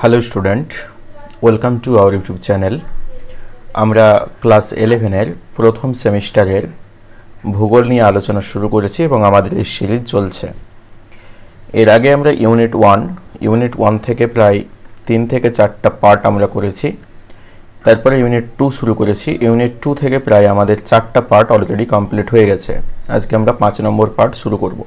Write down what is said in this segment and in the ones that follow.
Hello student welcome to our YouTube channel আমরা class ইলেভেনের প্রথম সেমিস্টারের ভূগোল নিয়ে আলোচনা শুরু করেছি এবং আমাদের এই সিরিজ চলছে। এর আগে আমরা ইউনিট ওয়ান ইউনিট ওয়ান থেকে প্রায় তিন থেকে চারটা পার্ট আমরা করেছি। তারপরে ইউনিট টু শুরু করেছি। ইউনিট টু থেকে প্রায় আমাদের চারটা পার্ট অলরেডি কমপ্লিট হয়ে গেছে। আজকে আমরা পাঁচ নম্বর পার্ট শুরু করব।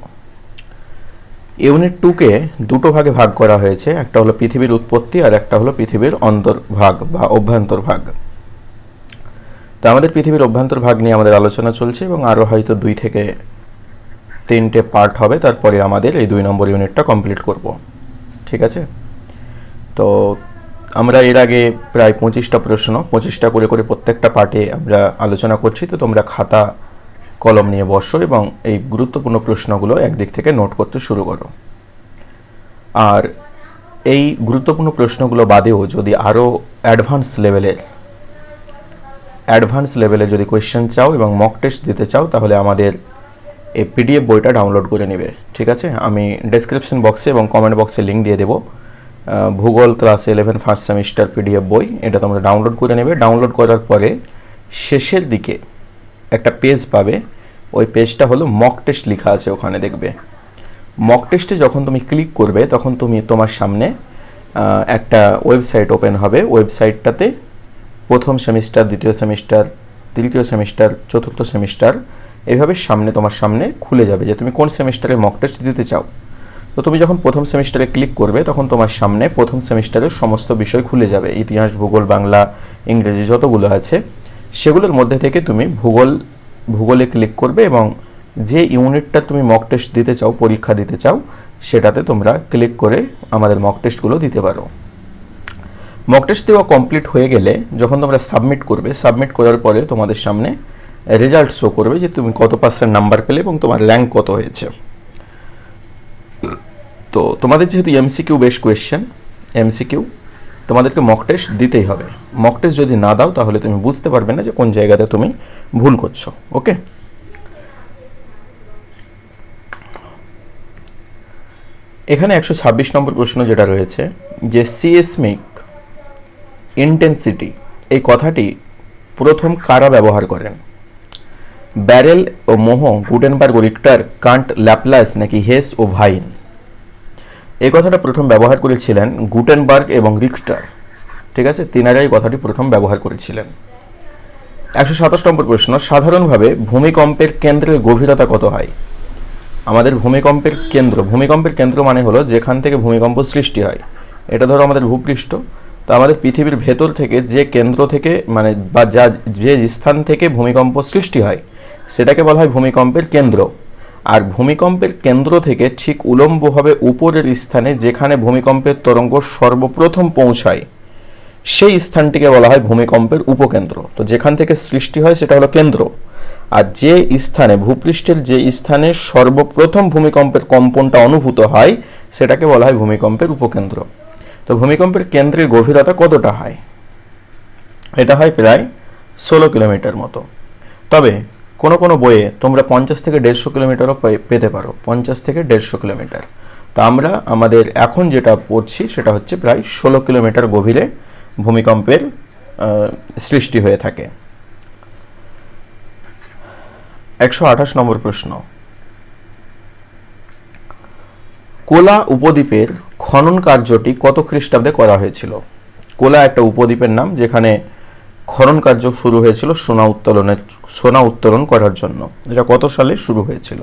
ইউনিট টুকে দুটো ভাগে ভাগ করা হয়েছে। একটা হলো পৃথিবীর উৎপত্তি আর একটা হলো পৃথিবীর অন্তর্ভাগ বা অভ্যন্তরভাগ। তো আমাদের পৃথিবীর অভ্যন্তরভাগ নিয়ে আমাদের আলোচনা চলছে এবং আরও হয়তো দুই থেকে তিনটে পার্ট হবে। তারপরে আমাদের এই দুই নম্বর ইউনিটটা কমপ্লিট করব। ঠিক আছে? তো আমরা এর আগে প্রায় পঁচিশটা প্রশ্ন, পঁচিশটা করে করে প্রত্যেকটা পার্টে আমরা আলোচনা করছি। তো তোমরা খাতা কলম নিয়ে বসো এবং এই গুরুত্বপূর্ণ প্রশ্নগুলো একদিক থেকে নোট করতে শুরু করো। আর এই গুরুত্বপূর্ণ প্রশ্নগুলো বাদেও যদি আরও অ্যাডভান্স লেভেলের অ্যাডভান্স লেভেলে যদি কোয়েশ্চেন চাও এবং মক টেস্ট দিতে চাও, তাহলে আমাদের এই পিডিএফ বইটা ডাউনলোড করে নেবে। ঠিক আছে? আমি ডেসক্রিপশন বক্সে এবং কমেন্ট বক্সে লিঙ্ক দিয়ে দেবো। ভূগোল class eleven first semester PDF বই, এটা তোমরা ডাউনলোড করে নেবে। ডাউনলোড করার পরে শেষের দিকে একটা পেজ পাবে, ওই পেজটা হলো মক টেস্ট লেখা আছে ওখানে দেখবে। মক টেস্টে যখন তুমি ক্লিক করবে, তখন তুমি তোমার সামনে একটা ওয়েবসাইট ওপেন হবে। ওয়েবসাইটটাতে প্রথম সেমিস্টার দ্বিতীয় সেমিস্টার তৃতীয় সেমিস্টার চতুর্থ সেমিস্টার এইভাবে সামনে তোমার সামনে খুলে যাবে যে তুমি কোন সেমিস্টারে মক টেস্ট দিতে চাও। তো তুমি যখন প্রথম সেমিস্টারে ক্লিক করবে, তখন তোমার সামনে প্রথম সেমিস্টারের সমস্ত বিষয় খুলে যাবে। ইতিহাস, ভূগোল, বাংলা, ইংরেজি যতগুলো আছে সেগুলোর মধ্যে থেকে তুমি ভূগোল, ভূগোলে ক্লিক করবে এবং যে ইউনিটটা তুমি মক টেস্ট দিতে চাও, পরীক্ষা দিতে চাও, সেটাতে তোমরা ক্লিক করে আমাদের মক টেস্টগুলো দিতে পারো। মক টেস্ট দেওয়া কমপ্লিট হয়ে গেলে যখন তোমরা সাবমিট করবে সাবমিট করার পরে তোমাদের সামনে রেজাল্ট শো করবে যে তুমি কত পার্সেন্ট নাম্বার পেলে এবং তোমার র্যাঙ্ক কত হয়েছে। তো তোমাদের যেহেতু এমসিকিউ বেশ কোয়েশ্চেন এমসিকিউ তোমাদেরকে মক টেস্ট দিতেই হবে। মক টেস্ট যদি না দাও, তাহলে তুমি বুঝতে পারবে না যে কোন জায়গাতে তুমি ভুল করছ ওকে এখানে একশো ছাব্বিশ নম্বর প্রশ্ন যেটা রয়েছে, যে সিএসমিক ইন্টেন্সিটি এই কথাটি প্রথম কারা ব্যবহার করেন? ব্যারেল ও মোহ গুটেনবার্গ ও রিক্টার কান্ট ল্যাপলাস নাকি হেস ও ভাইন এই কথাটা প্রথম ব্যবহার করেছিলেন গুটেনবার্গ এবং রিক্টার ঠিক আছে? তিনারা এই কথাটি প্রথম ব্যবহার করেছিলেন। একশো সাতাশ নম্বর প্রশ্ন, সাধারণভাবে ভূমিকম্পের কেন্দ্রের গভীরতা কত হয়? আমাদের ভূমিকম্পের কেন্দ্র ভূমিকম্পের কেন্দ্র মানে হলো যেখান থেকে ভূমিকম্প সৃষ্টি হয়। এটা ধরো আমাদের ভূপৃষ্ঠ। তো আমাদের পৃথিবীর ভেতর থেকে যে কেন্দ্র থেকে মানে বা যা, যে স্থান থেকে ভূমিকম্প সৃষ্টি হয়, সেটাকে বলা হয় ভূমিকম্পের কেন্দ্র। আর ভূমিকম্পের কেন্দ্র থেকে ঠিক উলম্বভাবে উপরের স্থানে যেখানে ভূমিকম্পের তরঙ্গ সর্বপ্রথম পৌঁছায়, সেই স্থানটিকে বলা হয় ভূমিকম্পের উপকেন্দ্র। তো যেখান থেকে সৃষ্টি হয় সেটা হলো কেন্দ্র। আর যে স্থানে, ভূপৃষ্ঠের যে স্থানে সর্বপ্রথম ভূমিকম্পের কম্পনটা অনুভূত হয়, সেটাকে বলা হয় ভূমিকম্পের উপকেন্দ্র। তো ভূমিকম্পের কেন্দ্রের গভীরতা কতটা হয়? এটা হয় প্রায় ষোলো কিলোমিটার মতো। তবে কোনো কোনো বইয়ে তোমরা পঞ্চাশ থেকে দেড়শো কিলোমিটারও পেতে পারো, পঞ্চাশ থেকে দেড়শো কিলোমিটার। তা আমরা আমাদের এখন যেটা পড়ছি সেটা হচ্ছে প্রায় ষোলো কিলোমিটার গভীরে ভূমিকম্পের সৃষ্টি হয়ে থাকে। একশো আঠাশ নম্বর প্রশ্ন। কোলা উপদ্বীপের খনন কার্যটি কত খ্রিস্টাব্দে করা হয়েছিল? কোলা একটা উপদ্বীপের নাম যেখানে খনন কার্য শুরু হয়েছিল সোনা উত্তোলনের, সোনা উত্তোলন করার জন্য। এটা কত সালে শুরু হয়েছিল?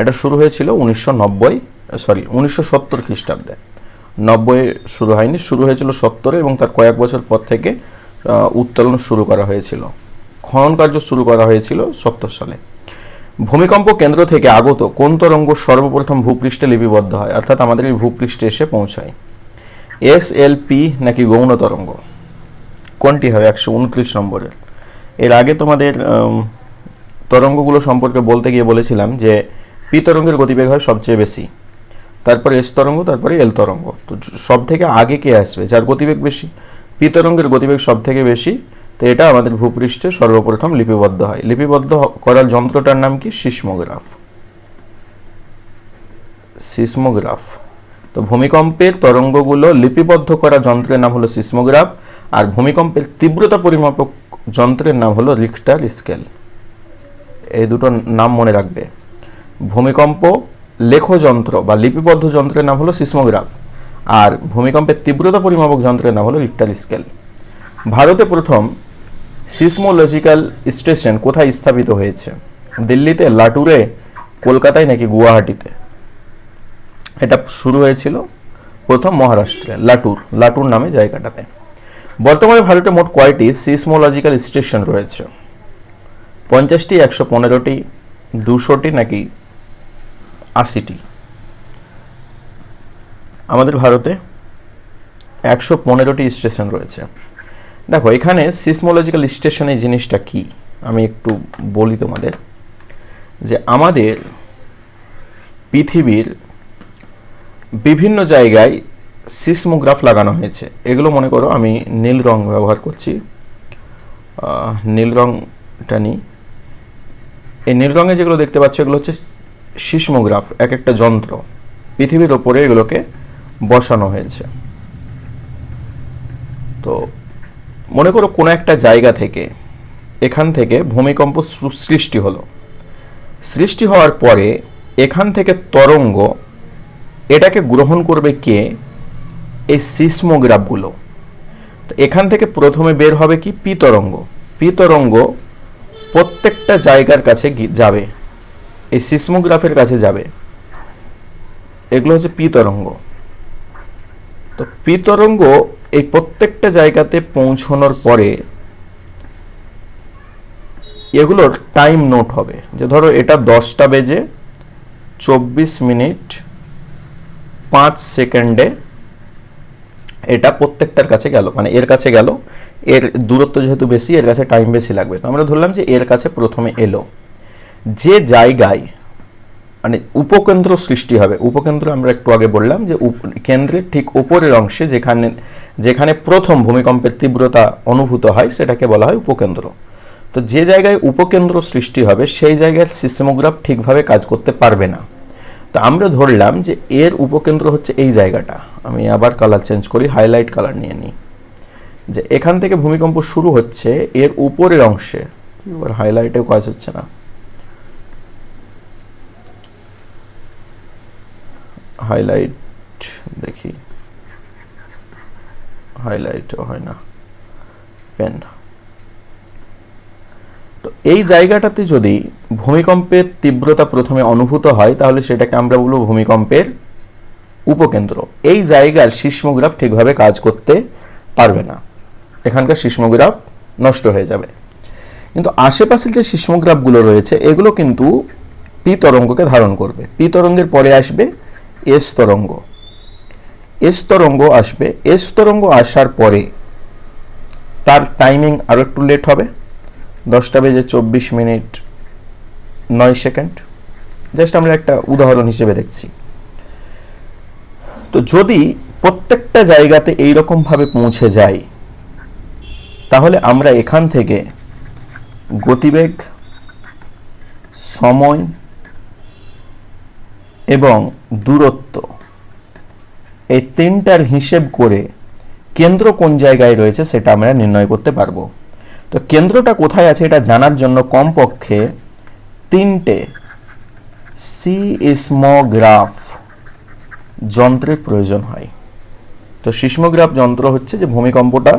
এটা শুরু হয়েছিল উনিশশো নব্বই সরি উনিশশো সত্তর খ্রিস্টাব্দে। নব্বই শুরু হয়নি, শুরু হয়েছিল সত্তরে এবং তার কয়েক বছর পর থেকে উত্তোলন শুরু করা হয়েছিল। খনন কার্য শুরু করা হয়েছিল সত্তর সালে। ভূমিকম্প কেন্দ্র থেকে আগত কোন তরঙ্গ সর্বপ্রথম ভূপৃষ্ঠে লিপিবদ্ধ হয়? অর্থাৎ আমাদের এই ভূপৃষ্ঠে এসে পৌঁছায়। এস এল পি নাকি গৌণ তরঙ্গ? কোনটি হবে? একশো উনত্রিশ নম্বরের। এর আগে তোমাদের তরঙ্গগুলো সম্পর্কে বলতে গিয়ে বলেছিলাম যে পি তরঙ্গের গতিবেগ হয় সবচেয়ে বেশি। তারপরে এস তরঙ্গ, তারপরে এল তরঙ্গ। তো সব থেকে আগে কে আসবে? যার গতিবেগ বেশি? পি তরঙ্গের গতিবেগ সব থেকে বেশি? তো এটা আমাদের ভূপৃষ্ঠে সর্বপ্রথম লিপিবদ্ধ হয়। লিপিবদ্ধ করার যন্ত্রটার নাম কি? সিসমোগ্রাফ। সিসমোগ্রাফ। তো ভূমিকম্পের তরঙ্গগুলো লিপিবদ্ধ করা যন্ত্রের নাম হলো সিসমোগ্রাফ। আর ভূমিকম্পের তীব্রতা পরিমাপক যন্ত্রের নাম হলো রিক্টার স্কেল এই দুটো নাম মনে রাখবে। ভূমিকম্প লেখ যন্ত্র বা লিপিবদ্ধ যন্ত্রের নাম হলো সিসমোগ্রাফ আর ভূমিকম্পের তীব্রতা পরিমাপক যন্ত্রের নাম হলো রিক্টার স্কেল ভারতে প্রথম সিসমোলজিক্যাল স্টেশন কোথায় স্থাপিত হয়েছে? দিল্লিতে, লাটুরে, কলকাতায় নাকি গুয়াহাটিতে? এটা শুরু হয়েছিল প্রথম মহারাষ্ট্রে, লাটুর। লাটুর নামে জায়গাটাতে। বর্তমানে ভারতে মোট কয়টি সিসমোলজিক্যাল স্টেশন রয়েছে? পঞ্চাশটি, একশো পনেরোটি, দুশোটি নাকি আশিটি? আমাদের ভারতে একশো পনেরোটি স্টেশন রয়েছে। দেখো, এখানে সিসমোলজিক্যাল স্টেশন এই জিনিসটা কি? আমি একটু বলি তোমাদের যে আমাদের পৃথিবীর বিভিন্ন জায়গায় সিসমোগ্রাফ লাগানো হয়েছে। এগুলো মনে করো আমি নীল রং ব্যবহার করছি। নীল রংটা নিই। এই নীল রঙে যেগুলো দেখতে পাচ্ছ, এগুলো হচ্ছে সিসমোগ্রাফ এক একটা যন্ত্র। পৃথিবীর ওপরে এগুলোকে বসানো হয়েছে। তো মনে করো কোনো একটা জায়গা থেকে, এখান থেকে ভূমিকম্প সৃষ্টি হলো। সৃষ্টি হওয়ার পরে এখান থেকে তরঙ্গ এটাকে গ্রহণ করবে কে? এই সিসমোগ্রাফগুলো তো এখান থেকে প্রথমে বের হবে কি? পি তরঙ্গ পি তরঙ্গ প্রত্যেকটা জায়গার কাছে যাবে। এই সিসমোগ্রাফের কাছে যাবে। এগুলো হচ্ছে পি তরঙ্গ তো পি তরঙ্গ এই প্রত্যেকটা জায়গাতে পৌঁছানোর পরে এগুলোর টাইম নোট হবে। যে ধরো এটা দশটা বেজে চব্বিশ মিনিট পাঁচ সেকেন্ডে এটা প্রত্যেকটার কাছে গেল। মানে এর কাছে গেল, এর দূরত্ব যেহেতু বেশি, এর কাছে টাইম বেশি লাগবে। তো আমরা ধরলাম যে এর কাছে প্রথমে এলো। যে জায়গায় মানে উপকেন্দ্র সৃষ্টি হবে, উপকেন্দ্র আমরা একটু আগে বললাম যে কেন্দ্রের ঠিক উপরের অংশে যেখানে যেখানে প্রথম ভূমিকম্পের তীব্রতা অনুভূত হয়, সেটাকে বলা হয় উপকেন্দ্র। তো যে জায়গায় উপকেন্দ্র সৃষ্টি হবে, সেই জায়গায় সিসমোগ্রাফ ঠিকভাবে কাজ করতে পারবে না। তো আমরা ধরলাম যে এর উপকেন্দ্র হচ্ছে এই জায়গাটা। আমি আবার কালার চেঞ্জ করি হাইলাইট কালার নিয়ে নিই। যে এখান থেকে ভূমিকম্প শুরু হচ্ছে, এর উপরের অংশে, এবার হাইলাইটেও কাজ হচ্ছে না। হাইলাইট দেখি। হাইলাইটও হয় না। পেন তো এই জায়গাটাতে যদি ভূমিকম্পের তীব্রতা প্রথমে অনুভূত হয়, তাহলে সেটাকে আমরা বলব ভূমিকম্পের উপকেন্দ্র। এই জায়গার সিসমোগ্রাফ ঠিকভাবে কাজ করতে পারবে না। এখানকার সিসমোগ্রাফ নষ্ট হয়ে যাবে। কিন্তু আশেপাশের যে সিসমোগ্রাফগুলো রয়েছে, এগুলো কিন্তু পি তরঙ্গকে ধারণ করবে। পি তরঙ্গের পরে আসবে এস তরঙ্গ। এস তরঙ্গ আসবে। এস তরঙ্গ আসার পরে তার টাইমিং আরও একটু লেট হবে। দশটা বেজে চব্বিশ মিনিট নয় সেকেন্ড। জাস্ট আমরা একটা উদাহরণ হিসেবে দেখছি। তো যদি প্রত্যেকটা জায়গাতে এই রকম ভাবে পৌঁছে যায় তাহলে আমরা এখান থেকে গতিবেগ, সময় এবং দূরত্ব এই তিনটার হিসেব করে কেন্দ্র কোন জায়গায় রয়েছে সেটা আমরা নির্ণয় করতে পারব। তো কেন্দ্রটা কোথায় আছে এটা জানার জন্য কমপক্ষে তিনটে সিসমোগ্রাফ যন্ত্রের প্রয়োজন হয়। তো সিসমোগ্রাফ যন্ত্র হচ্ছে যে ভূমিকম্পটা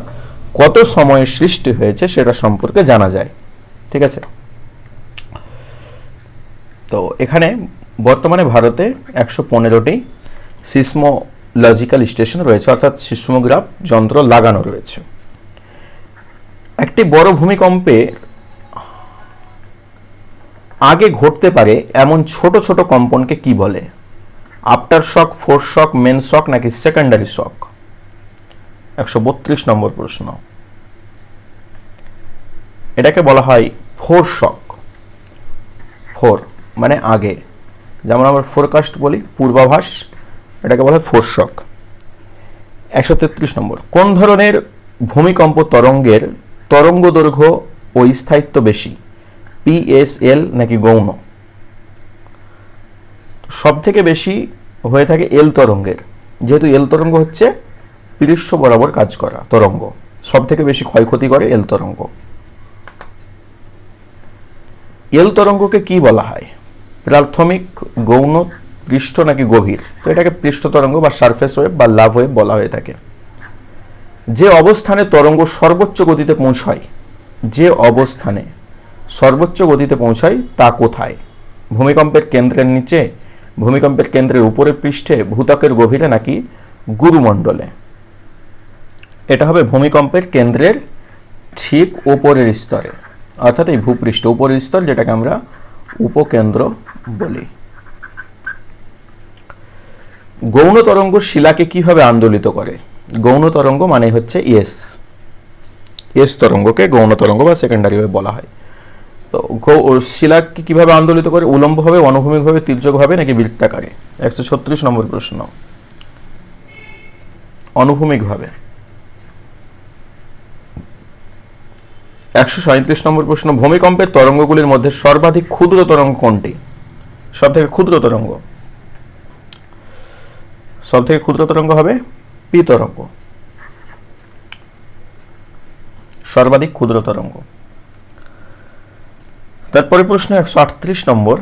কত সময়ে সৃষ্টি হয়েছে সেটা সম্পর্কে জানা যায়। ঠিক আছে? তো এখানে বর্তমানে ভারতে একশো পনেরোটি সিসমোলজিক্যাল স্টেশন রয়েছে, অর্থাৎ সিসমোগ্রাফ যন্ত্র লাগানো রয়েছে। একটি বড় ভূমিকম্পে আগে ঘটতে পারে এমন ছোট ছোট কম্পনকে কি বলে? Aftershock foreshock main shock নাকি সেকেন্ডারি শক একশো বত্রিশ নম্বর প্রশ্ন। এটাকে বলা হয় ফোর শক ফোর মানে আগে। যেমন আমরা ফোরকাস্ট বলি, পূর্বাভাস, এটাকে বলা হয় ফোর শক একশো তেত্রিশ নম্বর। কোন ধরনের ভূমিকম্প তরঙ্গের তরঙ্গ দৈর্ঘ্য ও স্থায়িত্ব বেশি পিএসএল নাকি গৌণ। সব থেকে বেশি হয়ে থাকে এল তরঙ্গের, যেহেতু এল তরঙ্গ হচ্ছে পৃষ্ঠ বরাবর কাজ করা তরঙ্গ সব থেকে বেশি ক্ষয়ক্ষতি করে এল তরঙ্গ। এল তরঙ্গকে কি বলা হয়? প্রাথমিক গৌণ, পৃষ্ঠ নাকি গভীর? তো এটাকে পৃষ্ঠ তরঙ্গ বা সারফেস ওয়েভ বা লাভ ওয়েভ বলা হয়ে থাকে। যে অবস্থানে তরঙ্গ সর্বোচ্চ গতিতে পৌঁছায়, যে অবস্থানে সর্বোচ্চ গতিতে পৌঁছায় তা কোথায়? ভূমিকম্পের কেন্দ্রের নিচে, ভূমিকম্পের কেন্দ্রের উপরের পৃষ্ঠে ভূতকের গভীরে নাকি গুরুমণ্ডলে? এটা হবে ভূমিকম্পের কেন্দ্রের ঠিক উপরের স্তরে, অর্থাৎ এই ভূপৃষ্ঠ উপরের স্তর যেটাকে আমরা উপকেন্দ্র বলি। গৌণ তরঙ্গ শিলাকে কীভাবে আন্দোলিত করে? গৌণ তরঙ্গ মানে হচ্ছে এস এস তরঙ্গকে গৌণ তরঙ্গ বা সেকেন্ডারি বলা হয়। তো শিলাকে কীভাবে আন্দোলিত করে? উলম্বভাবে, অনুভূমিকভাবে, তির্যকভাবে নাকি বৃত্তাকারে? একশো ছত্রিশ নম্বর প্রশ্ন। অনুভূমিকভাবে। একশো সাঁত্রিশ নম্বর প্রশ্ন, ভূমিকম্পের তরঙ্গগুলির মধ্যে সর্বাধিক ক্ষুদ্র তরঙ্গ কোনটি? সব থেকে ক্ষুদ্র তরঙ্গ। সব থেকে ক্ষুদ্র তরঙ্গ হবে? পি তরঙ্গ সর্বাধিক ক্ষুদ্র তরঙ্গ। তারপরে প্রশ্ন একশো আটত্রিশ নম্বর।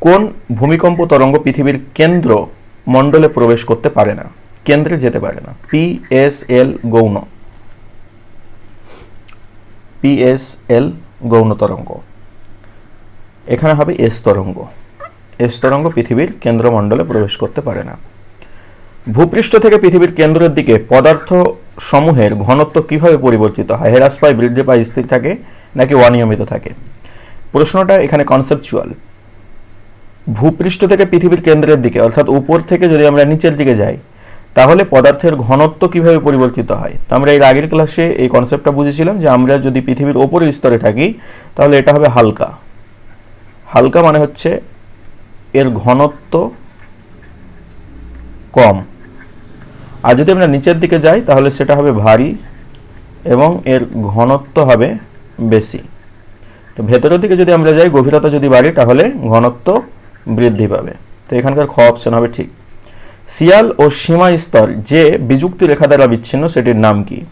কোন ভূমিকম্প তরঙ্গ পৃথিবীর কেন্দ্র মণ্ডলে প্রবেশ করতে পারে না? কেন্দ্রে যেতে পারে না। পি এস এল গৌণ। পিএসএল গৌণ তরঙ্গ। এখানে হবে এস তরঙ্গ। এস তরঙ্গ পৃথিবীর কেন্দ্রমণ্ডলে প্রবেশ করতে পারে না। ভূপৃষ্ঠ থেকে পৃথিবীর কেন্দ্রের দিকে পদার্থ সমূহের ঘনত্ব কীভাবে পরিবর্তিত হয়? হ্রাস পায় বৃদ্ধি পায় স্থির থাকে নাকি অনিয়মিত থাকে? প্রশ্নটা এখানে কনসেপচুয়াল ভূপৃষ্ঠ থেকে পৃথিবীর কেন্দ্রের দিকে, অর্থাৎ উপর থেকে যদি আমরা নিচের দিকে যাই, তাহলে পদার্থের ঘনত্ব কীভাবে পরিবর্তিত হয়? তো আমরা এর আগের ক্লাসে এই কনসেপ্টটা বুঝেছিলাম যে আমরা যদি পৃথিবীর ওপরের স্তরে থাকি, তাহলে এটা হবে হালকা। হালকা মানে হচ্ছে এর ঘনত্ব কম। আর যদি আমরা নিচের দিকে যাই, তাহলে সেটা হবে ভারী এবং এর ঘনত্ব হবে বেশি। তো ভেতরের দিকে যদি আমরা যাই, গভীরতা যদি বাড়ে, তাহলে ঘনত্ব বৃদ্ধি পাবে। তো এখানকার খ অপশন হবে ঠিক। শিয়াল ও সীমা স্তর, যে বিযুক্তি রেখা দ্বারা বিচ্ছিন্ন, সেটির নাম কি?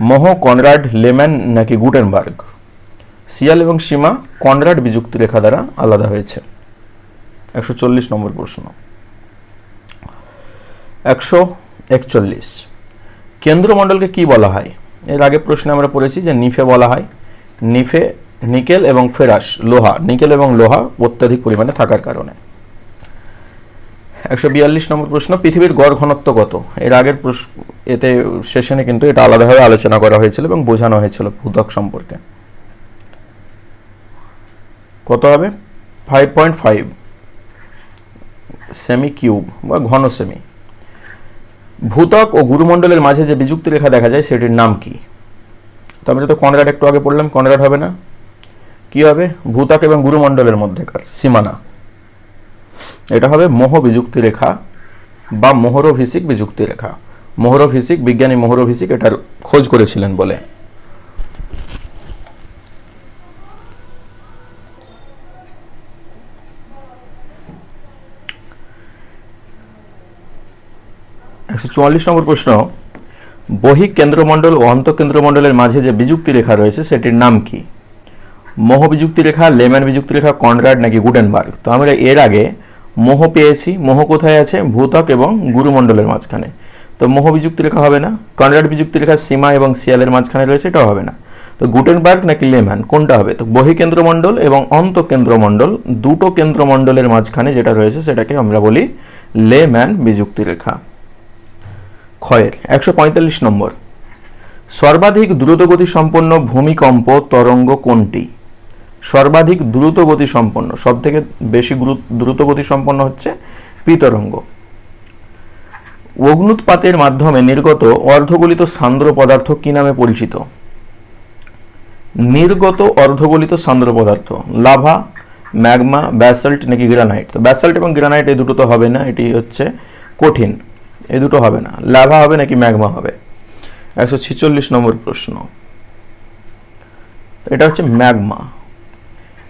মহ, কনরাড, লেম্যান নাকি গুটেনবার্গ? শিয়াল এবং সীমা, কনরাড বিযুক্তি রেখা দ্বারা আলাদা হয়েছে। একশো চল্লিশ নম্বর প্রশ্ন। একশো একচল্লিশ। কেন্দ্রমণ্ডলকে কি বলা হয়? এর আগে প্রশ্নে আমরা পড়েছি যে নিফে বলা হয়। নিফে, নিকেল এবং ফেরাস, লোহা, নিকেল এবং লোহা অত্যাধিক পরিমাণে থাকার কারণে। একশো বিয়াল্লিশ নম্বর প্রশ্ন, পৃথিবীর গড় ঘনত্ব কত? এর আগের এতে সেশনে কিন্তু এটা আলাদাভাবে আলোচনা করা হয়েছিল এবং বোঝানো হয়েছিল ভূতক সম্পর্কে। কত হবে? ফাইভ পয়েন্ট ফাইভ সেমি কিউব বা ঘন সেমি ভূতক ও গুরুমণ্ডলের মাঝে যে বিযুক্তি রেখা দেখা যায়, সেটির নাম কি? তো আমরা তো কনরাড একটু আগে পড়লাম, কনরাড হবে না? কি হবে? ভূতক এবং গুরুমণ্ডলের মধ্যেকার সীমানা। এটা হবে মোহ বিযুক্তি রেখা বা মোহরভিসিক বিযুক্তি রেখা মোহরভিসিক, বিজ্ঞানী মোহরভিসিক এটার খোঁজ করেছিলেন বলে। একশো চুয়াল্লিশ নম্বর প্রশ্ন বহিক কেন্দ্রমণ্ডল ও অন্তঃকেন্দ্রমণ্ডলের মাঝে যে বিযুক্তি রেখা রয়েছে, সেটির নাম কি? মোহ বিযুক্তি রেখা, লেম্যান বিযুক্তি রেখা, কনরাড নাকি গুডেনবার্গ? তো আমরা এর আগে মোহ পেয়েছি। মোহ কোথায় আছে? ভূতক এবং গুরুমণ্ডলের মাঝখানে। তো মোহ বিযুক্তি রেখা হবে না। কনরাড বিযুক্তি রেখা সীমা এবং সিয়ালের মাঝখানে রয়েছে, এটাও হবে না। তো গুটেনবার্গ নাকি লেম্যান? কোনটা হবে? তো বহিকেন্দ্রমণ্ডল এবং অন্তঃকেন্দ্রমণ্ডল দুটো কেন্দ্রমণ্ডলের মাঝখানে যেটা রয়েছে, সেটাকে আমরা বলি লেম্যান বিযুক্তি রেখা। ক্ষয়ের, একশো পঁয়তাল্লিশ নম্বর। সর্বাধিক দ্রুতগতি সম্পন্ন ভূমিকম্প তরঙ্গ কোনটি? সর্বাধিক দ্রুত গতি সম্পন্ন সব থেকে বেশি দ্রুতগতি সম্পন্ন হচ্ছে পিতরঙ্গ। অগ্নুৎপাতের মাধ্যমে নির্গত অর্ধগলিত সান্দ্র পদার্থ কি নামে পরিচিত? নির্গত অর্ধগলিত সান্দ্র পদার্থ, লাভা, ম্যাগমা, ব্যাসাল্ট নাকি গ্রানাইট? তো ব্যাসাল্ট এবং গ্রানাইট এই দুটো তো হবে না, এটি হচ্ছে কঠিন। এই দুটো হবে না। লাভা হবে নাকি ম্যাগমা হবে? একশো ছিচল্লিশ নম্বর প্রশ্ন। এটা হচ্ছে ম্যাগমা।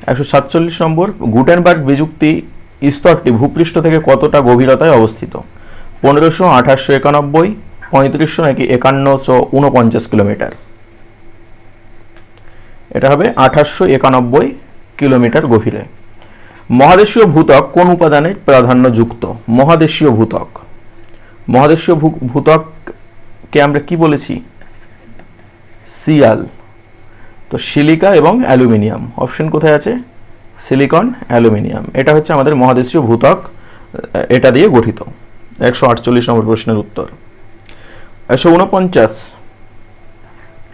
একশো সাতচল্লিশ নম্বর, গুটেনবার্গ বিযুক্তি স্তরটি ভূপৃষ্ঠ থেকে কতটা গভীরতায় অবস্থিত? পনেরোশো আঠাশশো একানব্বই, পঁয়ত্রিশশো নাকি একান্নশো উনপঞ্চাশ কিলোমিটার? এটা হবে আঠাশশো একানব্বই কিলোমিটার গভীরে। মহাদেশীয় ভূতক কোন উপাদানে প্রাধান্য যুক্ত? মহাদেশীয় ভূত্বক। মহাদেশীয় ভূত্বককে আমরা কি বলেছি? সিয়াল। তো সিলিকা এবং অ্যালুমিনিয়াম। অপশন কোথায় আছে? Silicon aluminium. এটা হচ্ছে আমাদের মহাদেশীয় ভূত্বক আহ, এটা দিয়ে গঠিত। একশো আটচল্লিশ নম্বর প্রশ্নের উত্তর। একশো উনপঞ্চাশ।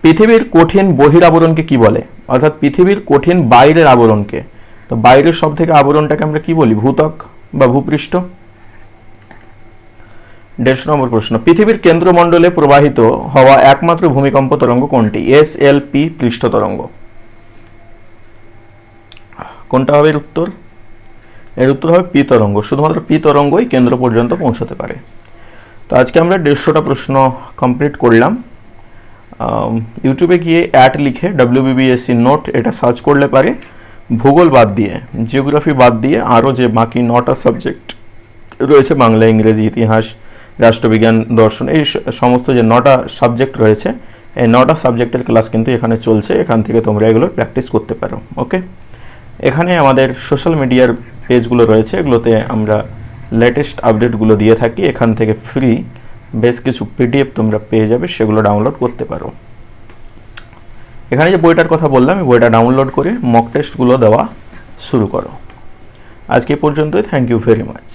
পৃথিবীর কঠিন বহিরাবরণকে কি বলে? অর্থাৎ পৃথিবীর কঠিন বাইরের আবরণকে। তো বাইরের সব থেকে আবরণটাকে আমরা কি বলি? ভূত্বক বা ভূপৃষ্ঠ? দেড়শো নম্বর প্রশ্ন, পৃথিবীর কেন্দ্রমণ্ডলে প্রবাহিত হওয়া একমাত্র ভূমিকম্প তরঙ্গ কোনটি? এস এল পি পৃষ্ঠ তরঙ্গ। কোনটা হবে এর উত্তর? এর উত্তর হবে পি তরঙ্গ, শুধুমাত্র পি তরঙ্গই কেন্দ্র পর্যন্ত পৌঁছতে পারে। তো আজকে আমরা দেড়শোটা প্রশ্ন কমপ্লিট করলাম। ইউটিউবে গিয়ে অ্যাড লিখে ডাব্লিউবিবিএসসি নোট এটা সার্চ করলে পারে। ভূগোল বাদ দিয়ে জিওগ্রাফি বাদ দিয়ে আরও যে বাকি নটা সাবজেক্ট রয়েছে, বাংলা, ইংরেজি, ইতিহাস রাষ্ট্রবিজ্ঞান, দর্শন, এই সমস্ত যে নটা সাবজেক্ট রয়েছে, এই নটা সাবজেক্টের ক্লাস কিন্তু এখানে চলছে। এখান থেকে তোমরা এগুলো প্র্যাকটিস করতে পারো ওকে এখানে আমাদের সোশ্যাল মিডিয়ার পেজগুলো রয়েছে। এগুলোতে আমরা লেটেস্ট আপডেটগুলো দিয়ে থাকি। এখান থেকে ফ্রি বেশ কিছু পিডিএফ তোমরা পেয়ে যাবে, সেগুলো ডাউনলোড করতে পারো। এখানে যে বইটার কথা বললাম, এই বইটা ডাউনলোড করে মক টেস্টগুলো দেওয়া শুরু করো। আজকে পর্যন্তই। Thank you very much